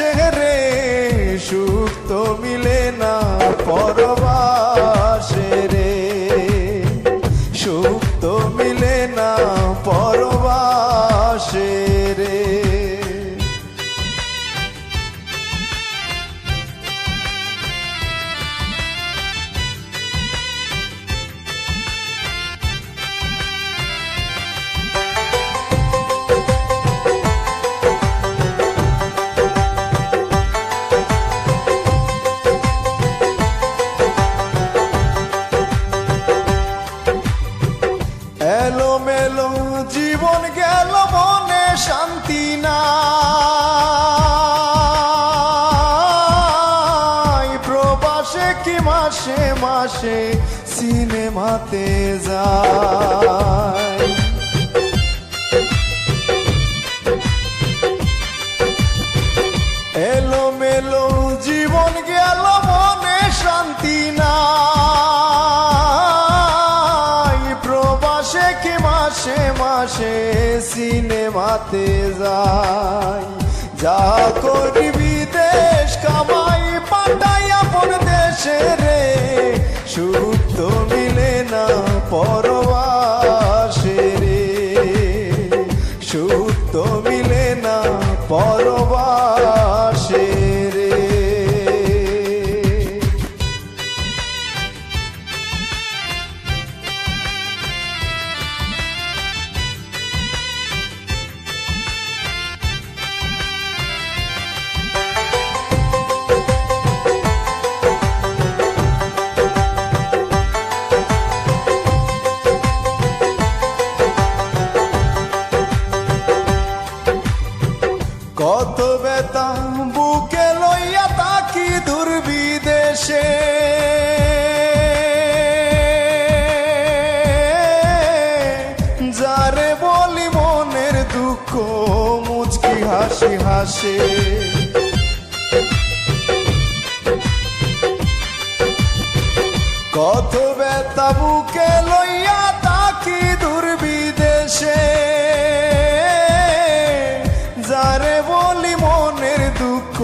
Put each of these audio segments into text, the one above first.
দেশে রে সুখ তো মিলে না পরবাসে এলো মেলো জীবন গেল মনে শান্তি না প্রবাসে কি মাসে মাসে সিনেমাতে যায়? প্রবাসে কি মাসে মাসে সিনেমাতে যাই। যা করি বিদেশ কামাই পাঠাই আপন দেশে রে। মুচকি হাসি হাসে। কত ব্যথা বুকে লইয়া তাকি দুর্বিদেশে যারে বলি মনের দুঃখ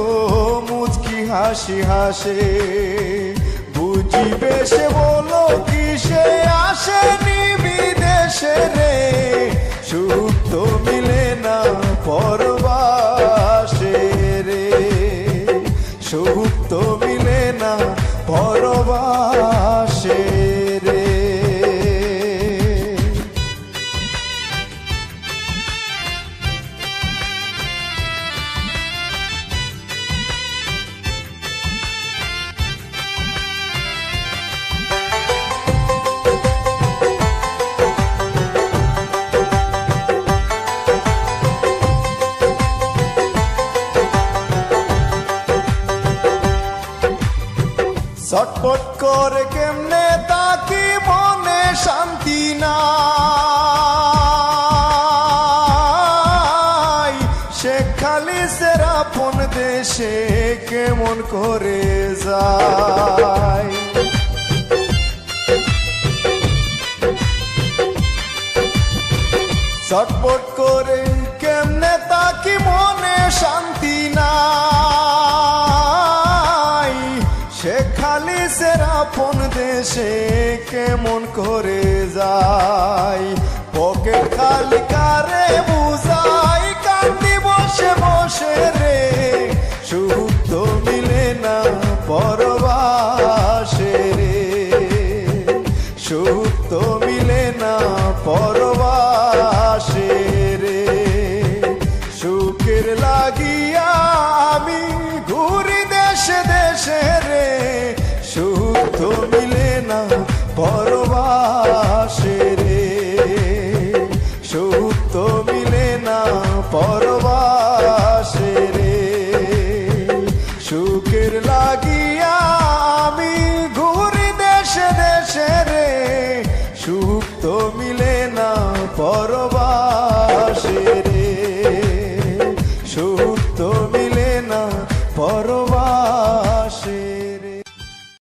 মুচকি হাসি হাসে। বুঝিবে সে বলো কি সে আসেনি বিদেশে রে। সুখ তো ছটপট করে কেমনে তাকি মনে শান্তি নাই? সে খালি সেরা ফোন দেশে কেমন করে যায়? ছটপট করে কেমনে তাকি মনে শান্তি নাই? সে খালি সেরা ফোন দেশে কেমন করে যায়? পকেট খালি কারে বুঝাই কান্দি বসে বসে রে? সুখ মিলে না পরবাসে রে। সুখ মিলে না পরবাসে রে। সুখের লাগিয়া আমি